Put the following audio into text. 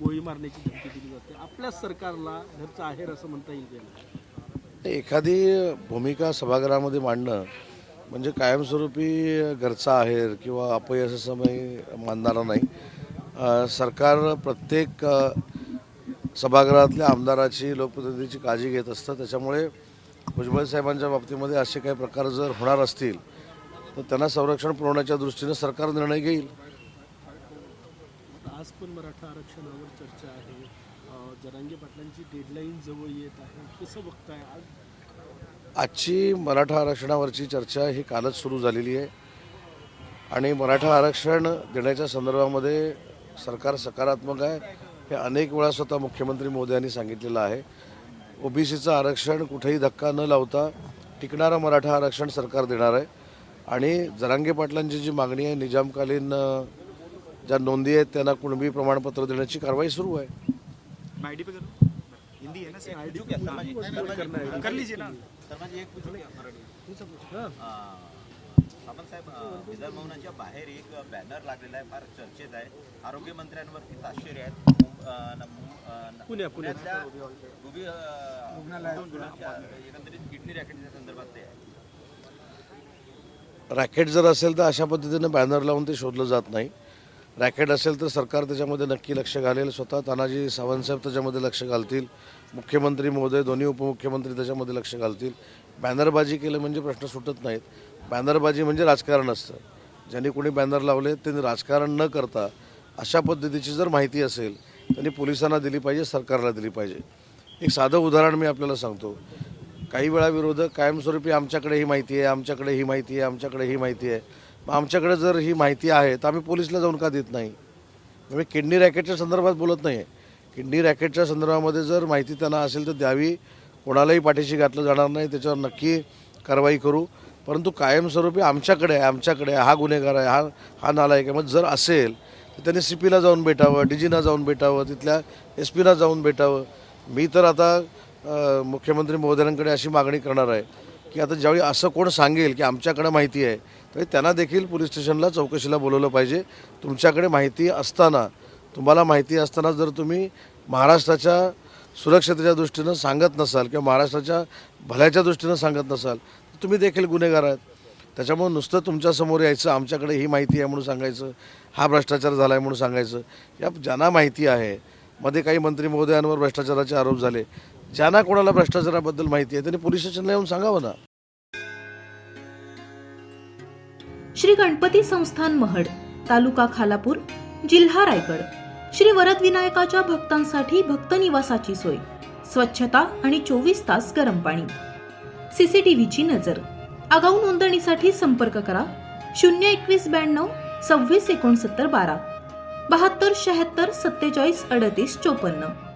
गोळी मारण्याची धमकी दिली जाते. आपल्या सरकारला घरचं आहेर असं म्हणता येईल एखादी भूमिका सभागृहामध्ये मांडणं म्हणजे कायमस्वरूपी घरचा आहेर किंवा अपयश असं मी मानणारा नाही. सरकार प्रत्येक सभागृहातल्या आमदाराची लोकप्रतिनिधीची काळजी घेत असतं. त्याच्यामुळे भुजबळ साहेबांच्या बाबतीमध्ये असे काही प्रकार जर होणार असतील तर त्यांना संरक्षण पुरवण्याच्या दृष्टीनं सरकार निर्णय घेईल. आज पण मराठा आरक्षणावर चर्चा आहे. जरांगे पाटलांची डेडलाईन जवळ येत आहे. कसं बघताय आज? आजची मराठा आरक्षणावरची चर्चा ही कालच सुरू झालेली आहे. आणि मराठा आरक्षण देण्याच्या संदर्भामध्ये सरकार सकारात्मक आहे. हे अनेक वेळा स्वतः मुख्यमंत्री मोदयांनी सांगितलेलं आहे. ओबीसीचं आरक्षण कुठेही धक्का न लावता टिकणारं मराठा आरक्षण सरकार देणार आहे. आणि जरांगे पाटलांची जी मागणी आहे निजामकालीन ज्या नोंदी आहेत त्यांना कुणबी प्रमाणपत्र देण्याची कारवाई सुरू आहे. आईडी पे करो? हिंदी है ना सर कर. लीजिए ना. सर्वांची एक पूछू मराठी. आपण साहेब अं, विधान भवनाच्या बाहेर एक बॅनर लागलेला आहे फार चर्चेत आहे. आरोग्य मंत्र्यांवरती ताशेरे आहेत. पुण्या-. पुण्यातल्या एकंदरीत किडनी रॅकेटच्या संदर्भात ते आहे. रॅकेट जर असेल तर अशा पद्धतीनं बॅनर लावून ते शोधलं जात नाही. रॅकेट असेल तर सरकार त्याच्यामध्ये नक्की लक्ष घालेल. स्वतः तानाजी सावंतसाहेब त्याच्यामध्ये लक्ष घालतील. मुख्यमंत्री महोदय दोन्ही उपमुख्यमंत्री त्याच्यामध्ये लक्ष घालतील. बॅनरबाजी केलं म्हणजे प्रश्न सुटत नाहीत. बॅनरबाजी म्हणजे राजकारण असतं. ज्यांनी कोणी बॅनर लावले त्यांनी राजकारण न करता अशा पद्धतीची जर माहिती असेल त्यांनी पोलिसांना दिली पाहिजे सरकारला दिली पाहिजे. एक साधं उदाहरण मी आपल्याला सांगतो. काही वेळा विरोधक कायमस्वरूपी आमच्याकडे ही माहिती आहे आमच्याकडे ही माहिती आहे आमच्याकडे ही माहिती आहे. आमच्याकडे जर ही माहिती आहे तर आम्ही पोलिसला जाऊन का देत नाही? मी किडनी रॅकेटच्या संदर्भात बोलत नाही आहे किडनी रॅकेटच्या संदर्भामध्ये जर माहिती त्यांना असेल तर द्यावी. कोणालाही पाठीशी घातलं जाणार नाही त्याच्यावर नक्की कारवाई करू. परंतु कायमस्वरूपी आमच्याकडे आहे आमच्याकडे आहे, हा गुन्हेगार आहे हा हा नालायक आहे. मग जर असेल तर त्यांनी सी पीला जाऊन भेटावं डी जीना जाऊन भेटावं तिथल्या एस पीला जाऊन भेटावं. मी तर आता मुख्यमंत्री महोदयांकडे अशी मागणी करणार आहे. की आता ज्यावेळी असं कोण सांगेल की आमच्याकडे माहिती आहे तर त्यांना देखील पोलीस स्टेशनला चौकशीला बोलवलं पाहिजे. तुमच्याकडे माहिती असताना तुम्हाला माहिती असताना जर तुम्ही महाराष्ट्राच्या सुरक्षतेच्या दृष्टीनं सांगत नसाल किंवा महाराष्ट्राच्या भल्याच्या दृष्टीनं सांगत नसाल तर तुम्ही देखील गुन्हेगार आहात. त्याच्यामुळे नुसतं तुमच्यासमोर यायचं आमच्याकडे ही माहिती आहे म्हणून सांगायचं हा भ्रष्टाचार झाला आहे म्हणून सांगायचं या ज्यांना माहिती आहे मध्ये काही मंत्री महोदयांवर भ्रष्टाचाराचे आरोप झाले ज्यांना कोणाला भ्रष्टाचाराबद्दल माहिती आहे त्यांनी पोलीस स्टेशनला येऊन सांगावं ना. श्री गणपती संस्थान महड तालुका खालापूर जिल्हा रायगड. श्री वरद विनायकाच्या भक्तांसाठी भक्त निवासाची सोय स्वच्छता आणि चोवीस तास गरम पाणी. सीसीटीव्हीची नजर. आगाऊ नोंदणीसाठी संपर्क करा शून्य एकवीस ब्याण्णव सव्वीस एकोणसत्तर बारा. बहात्तर शहात्तर सत्तेचाळीस अडतीस चोपन्न.